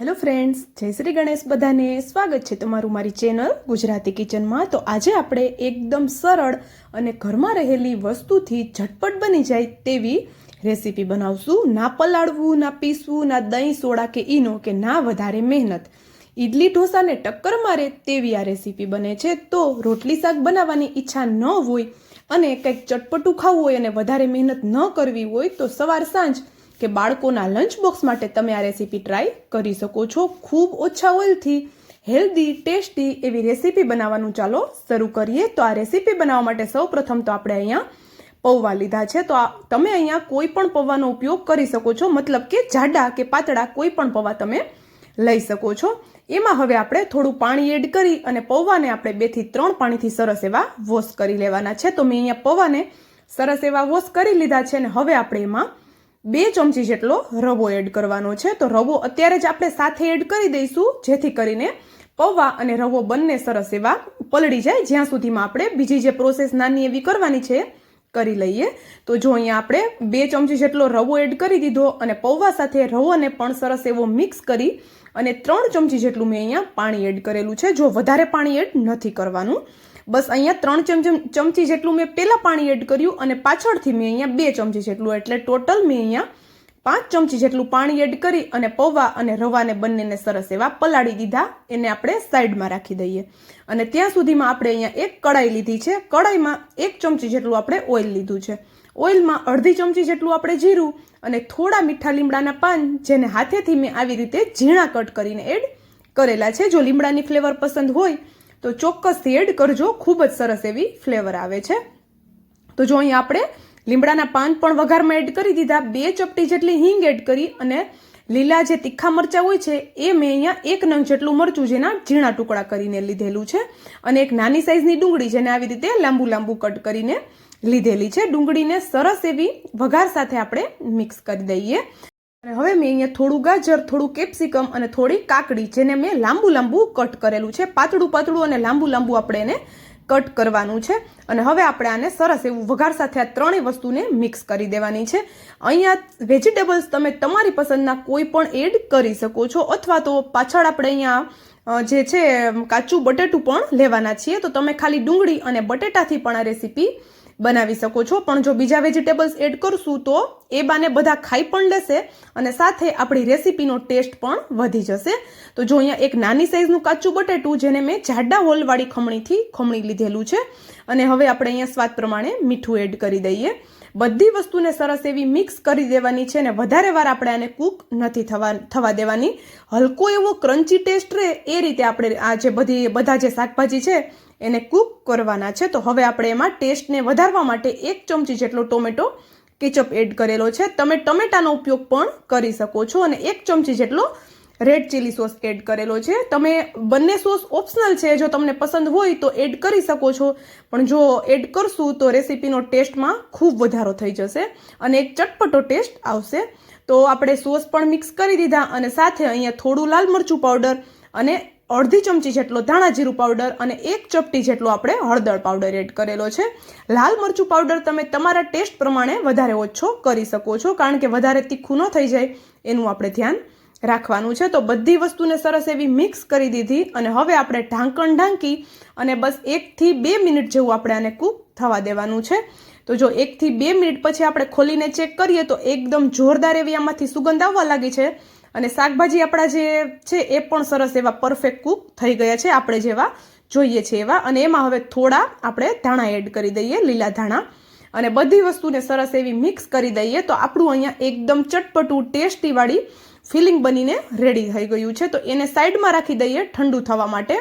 Hello friends જય શ્રી ગણેશ બધાને સ્વાગત છે તમારું મારી ચેનલ ગુજરાતી કિચનમાં. તો આજે આપણે એકદમ સરળ અને ઘરમાં રહેલી વસ્તુથી ઝટપટ બની જાય તેવી રેસીપી બનાવશું. ના પલાળવું, ના પીસવું, ના દહીં સોડા કે ઈનો કે ના વધારે મહેનત. ઈડલી ઢોસાને ટક્કર મારે તેવી આ રેસીપી બને છે. તો રોટલી શાક બનાવવાની ઈચ્છા ન હોય અને કંઈક ચટપટું ખાવું હોય અને વધારે મહેનત ન કરવી હોય તો સવાર સાંજ કે બાળકોના લંચ બોક્સ માટે તમે આ રેસીપી ટ્રાય કરી શકો છો. ખૂબ ઓછા ઓઇલથી હેલ્ધી ટેસ્ટી એવી રેસીપી બનાવવાનું ચાલો શરૂ કરીએ. તો આ રેસીપી બનાવવા માટે સૌપ્રથમ તો આપણે અહીંયા પૌવા લીધા છે. તો આ તમે અહીંયા કોઈ પણ પૌવાનો ઉપયોગ કરી શકો છો. મતલબ કે જાડા કે પાતળા કોઈ પણ પૌવા તમે લઈ શકો છો. એમાં હવે આપણે થોડું પાણી એડ કરી અને પૌવાને આપણે બેથી ત્રણ પાણીથી સરસ એવા વોશ કરી લેવાના છે. તો મેં અહીંયા પૌવાને સરસ એવા વોશ કરી લીધા છે અને હવે આપણે એમાં બે ચમચી જેટલો રવો એડ કરવાનો છે. તો રવો અત્યારે જ આપણે સાથે એડ કરી દઈશું, જેથી કરીને પૌવા અને રવો બંને સરસ એવા પલળી જાય. જ્યાં સુધીમાં આપણે બીજી જે પ્રોસેસ નાની એવી કરવાની છે, કરી લઈએ. તો જો અહીંયા આપણે બે ચમચી જેટલો રવો એડ કરી દીધો અને પૌવા સાથે રવોને પણ સરસ એવો મિક્સ કરી અને ત્રણ ચમચી જેટલું મેં અહીંયા પાણી એડ કરેલું છે. જો વધારે પાણી એડ નથી કરવાનું બસ અહીંયા ત્રણ ચમચમ, ચમચી જેટલું મેં પહેલાં પાણી એડ કર્યું અને પાછળથી મેં અહીંયા બે ચમચી જેટલું, એટલે ટોટલ મેં અહીંયા પાંચ ચમચી જેટલું પાણી એડ કરી અને પૌવા અને રવાને બંનેને સરસ એવા પલાળી દીધા. એને આપણે સાઈડમાં રાખી દઈએ. અને ત્યાં સુધીમાં આપણે અહીંયા એક કડાઈ લીધી છે. કડાઈમાં એક ચમચી જેટલું આપણે ઓઇલ લીધું છે. ઓઇલમાં અડધી ચમચી જેટલું આપણે જીરું અને થોડા મીઠા લીમડાના પાન, જેને હાથેથી મેં આવી રીતે ઝીણા કટ કરીને એડ કરેલા છે. જો લીમડાની ફ્લેવર પસંદ હોય તો ચોક્કસથી એડ કરજો. ખૂબ જ સરસ એવી ફ્લેવર આવે છે. તો જો અહીં આપણે લીમડાના પાન પણ વઘારમાં એડ કરી દીધા. બે ચપટી જેટલી હિંગ એડ કરી અને લીલા જે તીખા મરચાં હોય છે, એ મેં અહીંયા એક નંગ જેટલું મરચું જેના ઝીણા ટુકડા કરીને લીધેલું છે અને એક નાની સાઇઝની ડુંગળી જેને આવી રીતે લાંબુ લાંબુ કટ કરીને લીધેલી છે. ડુંગળીને સરસ એવી વઘાર સાથે આપણે મિક્સ કરી દઈએ. અને હવે મેં અહીંયા થોડું ગાજર, થોડું કેપ્સિકમ અને થોડી કાકડી, જેને મેં લાંબુ લાંબુ કટ કરેલું છે. પાતળું પાતળું અને લાંબુ લાંબુ આપણે એને કટ કરવાનું છે. અને હવે આપણે આને સરસ એવું વઘાર સાથે આ ત્રણેય વસ્તુને મિક્સ કરી દેવાની છે. અહીંયા વેજીટેબલ્સ તમે તમારી પસંદના કોઈ પણ એડ કરી શકો છો, અથવા તો પાછળ આપણે અહીંયા જે છે, કાચું બટેટું પણ લેવાના છીએ. તો તમે ખાલી ડુંગળી અને બટેટાથી પણ આ રેસીપી બનાવી શકો છો. પણ જો બીજા વેજીટેબલ્સ એડ કરશું તો એ બાને બધા ખાઈ પણ લેશે અને સાથે આપણી રેસીપીનો ટેસ્ટ પણ વધી જશે. તો જો અહીંયા એક નાની સાઇઝનું કાચું બટેટું, જેને મેં જાડા હોલવાળી ખમણીથી ખમણી લીધેલું છે, અને હવે આપણે અહીંયા સ્વાદ પ્રમાણે મીઠું એડ કરી દઈએ. બધી વસ્તુને સરસ એવી મિક્સ કરી દેવાની છે અને વધારે વાર આપણે આને કૂક નથી થવા થવા દેવાની. હલકો એવો ક્રન્ચી ટેસ્ટ રહે એ રીતે આપણે આ જે બધી, બધા જે શાકભાજી છે એને કૂક કરવાના છે. તો હવે આપણે એમાં ટેસ્ટને વધારવા માટે એક ચમચી જેટલો ટોમેટો કેચઅપ એડ કરેલો છે. તમે ટમેટાનો ઉપયોગ પણ કરી શકો છો અને એક ચમચી જેટલો રેડ ચીલી સોસ એડ કરેલો છે. તમે બંને સોસ ઓપ્શનલ છે. જો તમને પસંદ હોય તો એડ કરી શકો છો. પણ જો એડ કરશું તો રેસીપીનો ટેસ્ટમાં ખૂબ વધારો થઈ જશે અને એક ચટપટો ટેસ્ટ આવશે. તો આપણે સોસ પણ મિક્સ કરી દીધા અને સાથે અહીંયા થોડું લાલ મરચું પાવડર અને અડધી ચમચી જેટલો ધાણા જીરું પાવડર અને એક ચપટી જેટલો આપણે હળદર પાવડર એડ કરેલો છે. લાલ મરચું પાવડર તમે તમારા ટેસ્ટ પ્રમાણે વધારે ઓછો કરી શકો છો, કારણ કે વધારે તીખું ન થઈ જાય એનું આપણે ધ્યાન રાખવાનું છે. તો બધી વસ્તુને સરસ એવી મિક્સ કરી દીધી અને હવે આપણે ઢાંકણ ઢાંકી અને બસ એકથી બે મિનિટ જેવું આપણે આને કૂક થવા દેવાનું છે. તો જો એકથી બે મિનિટ પછી આપણે ખોલીને ચેક કરીએ તો એકદમ જોરદાર એવી આમાંથી સુગંધ આવવા લાગી છે. અને શાકભાજી આપણા જે છે, એ પણ સરસ એવા પરફેક્ટ કૂક થઈ ગયા છે, આપણે જેવા જોઈએ છે એવા. અને એમાં હવે થોડા આપણે ધાણા એડ કરી દઈએ, લીલા ધાણા. અને બધી વસ્તુને સરસ એવી મિક્સ કરી દઈએ તો આપણું અહીંયા એકદમ ચટપટું ટેસ્ટીવાળી ફિલિંગ બનીને રેડી થઈ ગયું છે. તો એને સાઈડમાં રાખી દઈએ ઠંડુ થવા માટે.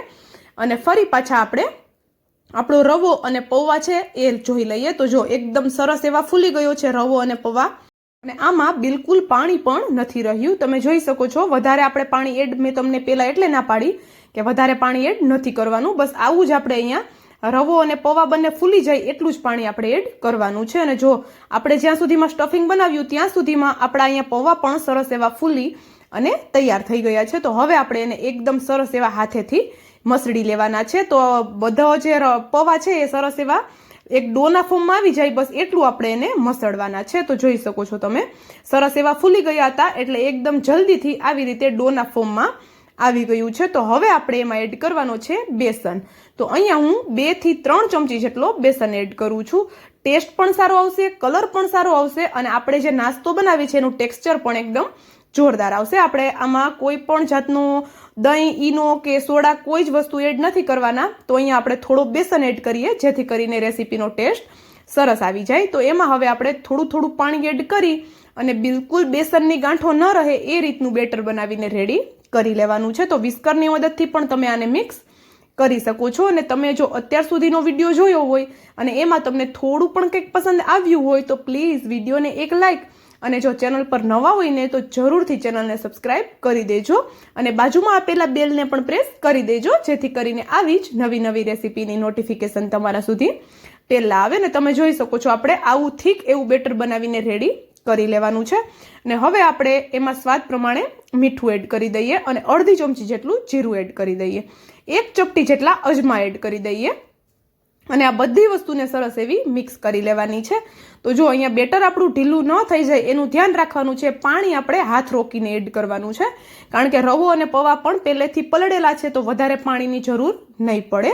અને ફરી પાછા આપણે આપણો રવો અને પૌવા છે, એ જોઈ લઈએ. તો જો એકદમ સરસ એવા ફૂલી ગયો છે રવો અને પૌવા. અને આમાં બિલકુલ પાણી પણ નથી રહ્યું. તમે જોઈ શકો છો, વધારે આપણે પાણી એડ મેં તમને પહેલાં એટલે ના પાડી કે વધારે પાણી એડ નથી કરવાનું. બસ આવું જ આપણે અહીંયા રવો અને પૌવા બંને ફૂલી જાય એટલું જ પાણી આપણે એડ કરવાનું છે. અને જો આપણે જ્યાં સુધીમાં સ્ટફિંગ બનાવ્યું, ત્યાં સુધીમાં આપણા અહીંયા પૌવા પણ સરસ એવા ફૂલી અને તૈયાર થઈ ગયા છે. તો હવે આપણે એને એકદમ સરસ એવા હાથેથી મસળી લેવાના છે. તો બધો જે પૌવા છે એ સરસ એવા એક ડોના ફોર્મમાં આવી જાય, બસ એટલું આપણે એને મસળવાના છે. તો જોઈ શકો છો તમે. સરસ એવા ફૂલી ગયા હતા, એટલે એકદમ જલ્દીથી આવી રીતે ડોના ફોર્મમાં આવી ગયું છે. તો હવે આપણે એમાં એડ કરવાનો છે બેસન. તો અહીંયા હું બેથી ત્રણ ચમચી જેટલો બેસન એડ કરું છું. ટેસ્ટ પણ સારો આવશે, કલર પણ સારો આવશે, અને આપણે જે નાસ્તો બનાવીએ છીએ એનું ટેક્સચર પણ એકદમ જોરદાર આવશે. આપણે આમાં કોઈ પણ જાતનું દહીં, ઈનો કે સોડા કોઈ જ વસ્તુ એડ નથી કરવાના, તો અહીંયા આપણે થોડો બેસન એડ કરીએ, જેથી કરીને રેસીપીનો ટેસ્ટ સરસ આવી જાય. તો એમાં હવે આપણે થોડું થોડું પાણી એડ કરી અને બિલકુલ બેસનની ગાંઠો ન રહે એ રીતનું બેટર બનાવીને રેડી કરી લેવાનું છે. તો વિસ્કરની મદદથી પણ તમે આને મિક્સ કરી શકો છો અને તમે જો અત્યાર સુધીનો વીડિયો જોયો હોય અને એમાં તમને થોડું પણ કંઈક પસંદ આવ્યું હોય તો પ્લીઝ વિડીયોને એક લાઇક અને જો ચેનલ પર નવા હોય ને તો જરૂરથી ચેનલને સબસ્ક્રાઇબ કરી દેજો અને બાજુમાં આપેલા બેલને પણ પ્રેસ કરી દેજો, જેથી કરીને આવી જ નવી નવી રેસીપીની નોટિફિકેશન તમારા સુધી પહેલાં આવે ને તમે જોઈ શકો છો આપણે આવું થીક એવું બેટર બનાવીને રેડી કરી લેવાનું છે. અને હવે આપણે એમાં સ્વાદ પ્રમાણે મીઠું એડ કરી દઈએ અને અડધી ચમચી જેટલું જીરું એડ કરી દઈએ. એક ચપટી જેટલા અજમા એડ કરી દઈએ. અને આ બધી વસ્તુને સરસ એવી મિક્સ કરી લેવાની છે. તો જો અહીંયા બેટર આપણું ઢીલું ન થઈ જાય એનું ધ્યાન રાખવાનું છે, પાણી આપણે હાથ રોકીને એડ કરવાનું છે. કારણ કે રવો અને પૌવા પણ પહેલેથી પલળેલા છે, તો વધારે પાણીની જરૂર નહીં પડે.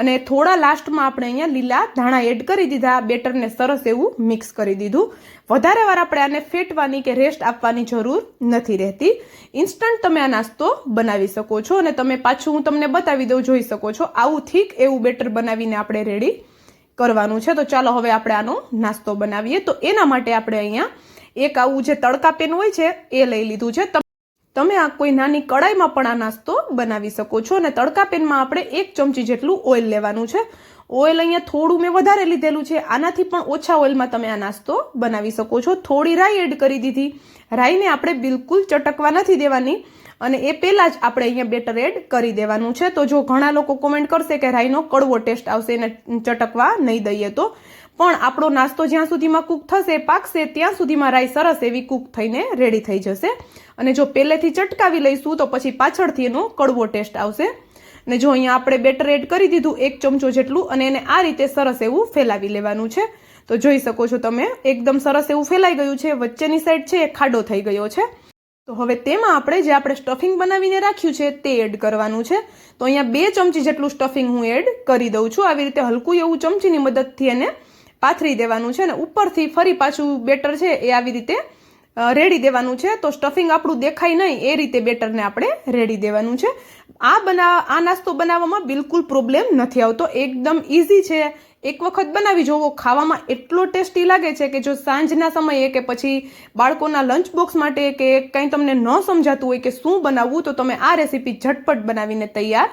અને થોડા લાસ્ટમાં આપણે અહીંયા લીલા ધાણા એડ કરી દીધા, બેટરને સરસ એવું મિક્સ કરી દીધું. વધારે વાર આપણે આને ફેટવાની કે રેસ્ટ આપવાની જરૂર નથી રહેતી. ઇન્સ્ટન્ટ તમે આ નાસ્તો બનાવી શકો છો અને તમે પાછું હું તમને બતાવી દઉં, જોઈ શકો છો. આવું થીક એવું બેટર બનાવીને આપણે રેડી કરવાનું છે. તો ચાલો હવે આપણે આનો નાસ્તો બનાવીએ. તો એના માટે આપણે અહીંયા એક આવું જે તડકા પેન હોય છે, એ લઈ લીધું છે. તમે આ કોઈ નાની કડાઈમાં પણ આ નાસ્તો બનાવી શકો છો. અને તડકા પેનમાં આપણે એક ચમચી જેટલું ઓઇલ લેવાનું છે. ઓઇલ અહીંયા થોડું મેં વધારે લીધેલું છે. આનાથી પણ ઓછા ઓઇલમાં તમે આ નાસ્તો બનાવી શકો છો. થોડી રાઈ એડ કરી દીધી. રાઈને આપણે બિલકુલ ચટકવા નથી દેવાની અને એ પહેલાં જ આપણે અહીંયા બેટર એડ કરી દેવાનું છે. તો જો ઘણા લોકો કોમેન્ટ કરશે કે રાઈનો કડવો ટેસ્ટ આવશે એને ચટકવા નહીં દઈએ તો. પણ આપણો નાસ્તો જ્યાં સુધીમાં કૂક થશે, પાકશે, ત્યાં સુધીમાં રાઈ સરસ એવી કૂક થઈને રેડી થઈ જશે. અને જો પહેલેથી ચટકાવી લઈશું તો પછી પાછળથી એનો કડવો ટેસ્ટ આવશે. અને જો અહીંયા આપણે બેટર એડ કરી દીધું એક ચમચો જેટલું અને એને આ રીતે સરસ એવું ફેલાવી લેવાનું છે. તો જોઈ શકો છો તમે, એકદમ સરસ એવું ફેલાઈ ગયું છે. વચ્ચેની સાઈડ છે એ ખાડો થઈ ગયો છે. તો હવે તેમાં આપણે જે આપણે સ્ટફિંગ બનાવીને રાખ્યું છે તે એડ કરવાનું છે. તો અહીંયા બે ચમચી જેટલું સ્ટફિંગ હું એડ કરી દઉં છું. આવી રીતે હલકું એવું ચમચીની મદદથી એને પાથરી દેવાનું છે અને ઉપરથી ફરી પાછું બેટર છે એ આવી રીતે રેડી દેવાનું છે. તો સ્ટફિંગ આપણું દેખાય નહીં, એ રીતે બેટરને આપણે રેડી દેવાનું છે. આ બનાવ આ નાસ્તો બનાવવામાં બિલકુલ પ્રોબ્લેમ નથી આવતો. એકદમ ઇઝી છે. એક વખત બનાવી જોવો. ખાવામાં એટલો ટેસ્ટી લાગે છે કે જો સાંજના સમયે કે પછી બાળકોના લંચ બોક્સ માટે કે કંઈ તમને ન સમજાતું હોય કે શું બનાવવું, તો તમે આ રેસીપી ઝટપટ બનાવીને તૈયાર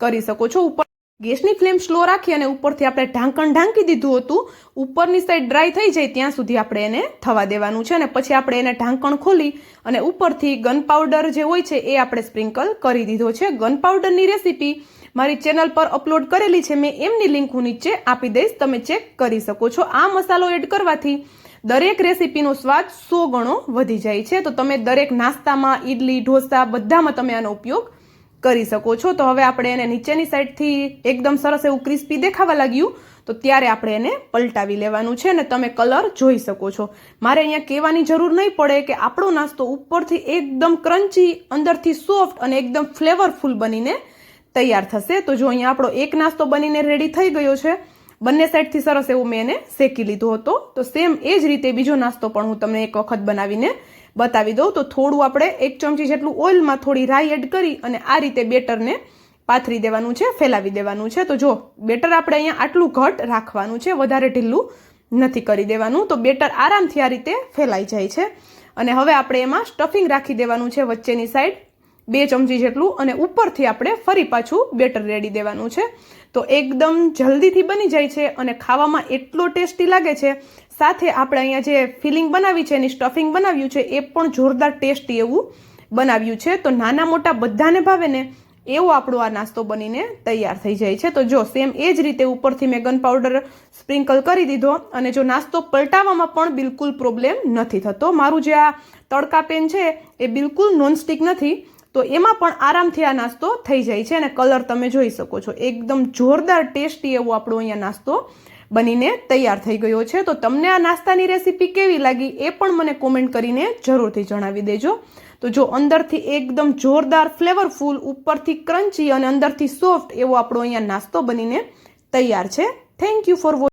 કરી શકો છો. ઉપર ગેસની ફ્લેમ સ્લો રાખી અને ઉપરથી આપણે ઢાંકણ ઢાંકી દીધું હતું. ઉપરની સાઈડ ડ્રાય થઈ જાય ત્યાં સુધી આપણે એને થવા દેવાનું છે અને પછી આપણે એને ઢાંકણ ખોલી અને ઉપરથી ગન પાવડર જે હોય છે એ આપણે સ્પ્રિંકલ કરી દીધો છે. ગન પાવડરની રેસીપી મારી ચેનલ પર અપલોડ કરેલી છે. મેં એમની લિંક હું નીચે આપી દઈશ. તમે ચેક કરી શકો છો. આ મસાલો એડ કરવાથી દરેક રેસીપીનો સ્વાદ સો ગણો વધી જાય છે. તો તમે દરેક નાસ્તામાં, ઈડલી, ઢોસા બધામાં તમે આનો ઉપયોગ કરી શકો છો. તો હવે આપણે એને નીચેની સાઈડથી એકદમ સરસ એવું ક્રિસ્પી દેખાવા લાગ્યું. તો ત્યારે આપણે એને પલટાવી લેવાનું છે અને તમે કલર જોઈ શકો છો. મારે અહીંયા કહેવાની જરૂર નહીં પડે કે આપણો નાસ્તો ઉપરથી એકદમ ક્રન્ચી, અંદરથી સોફ્ટ અને એકદમ ફ્લેવરફુલ બનીને તૈયાર થશે. તો જો અહીંયા આપણો એક નાસ્તો બનીને રેડી થઈ ગયો છે. બંને સાઈડથી સરસ એવું મેં એને શેકી લીધો હતો. તો સેમ એ જ રીતે બીજો નાસ્તો પણ હું તમને એક વખત બનાવીને બતાવી દઉં. તો થોડું આપણે એક ચમચી જેટલું ઓઇલમાં થોડી રાઈ એડ કરી અને આ રીતે બેટરને પાથરી દેવાનું છે, ફેલાવી દેવાનું છે. તો જો, બેટર આપણે અહીંયા આટલું ઘટ રાખવાનું છે, વધારે ઢીલું નથી કરી દેવાનું. તો બેટર આરામથી આ રીતે ફેલાઈ જાય છે. અને હવે આપણે એમાં સ્ટફિંગ રાખી દેવાનું છે વચ્ચેની સાઈડ. બે ચમચી જેટલું અને ઉપરથી આપણે ફરી પાછું બેટર રેડી દેવાનું છે. તો એકદમ જલ્દીથી બની જાય છે અને ખાવામાં એટલો ટેસ્ટી લાગે છે સાથે આપણે અહીંયા જે ફિલિંગ બનાવી છે, એની સ્ટફિંગ બનાવ્યું છે, એ પણ જોરદાર ટેસ્ટી એવું બનાવ્યું છે. તો નાના મોટા બધાને ભાવે ને એવો આપણો આ નાસ્તો બનીને તૈયાર થઈ જાય છે. તો જો સેમ એ જ રીતે ઉપરથી મેં ગન પાવડર સ્પ્રિંકલ કરી દીધો અને જો નાસ્તો પલટાવવામાં પણ બિલકુલ પ્રોબ્લેમ નથી થતો. મારું જે આ તડકા પેન છે, એ બિલકુલ નોનસ્ટિક નથી. તો એમાં પણ આરામથી આ નાસ્તો થઈ જાય છે અને કલર તમે જોઈ શકો છો. એકદમ જોરદાર ટેસ્ટી એવો આપણો અહીંયા નાસ્તો બનીને તૈયાર થઈ ગયો છે. તો તમને આ નાસ્તાની રેસીપી કેવી લાગી એ પણ મને કોમેન્ટ કરીને જરૂરથી જણાવી દેજો. તો જો અંદરથી એકદમ જોરદાર ફ્લેવરફુલ ઉપરથી ક્રન્ચી અને અંદરથી સોફ્ટ એવો આપણો અહીંયા નાસ્તો બનીને તૈયાર છે. Thank you for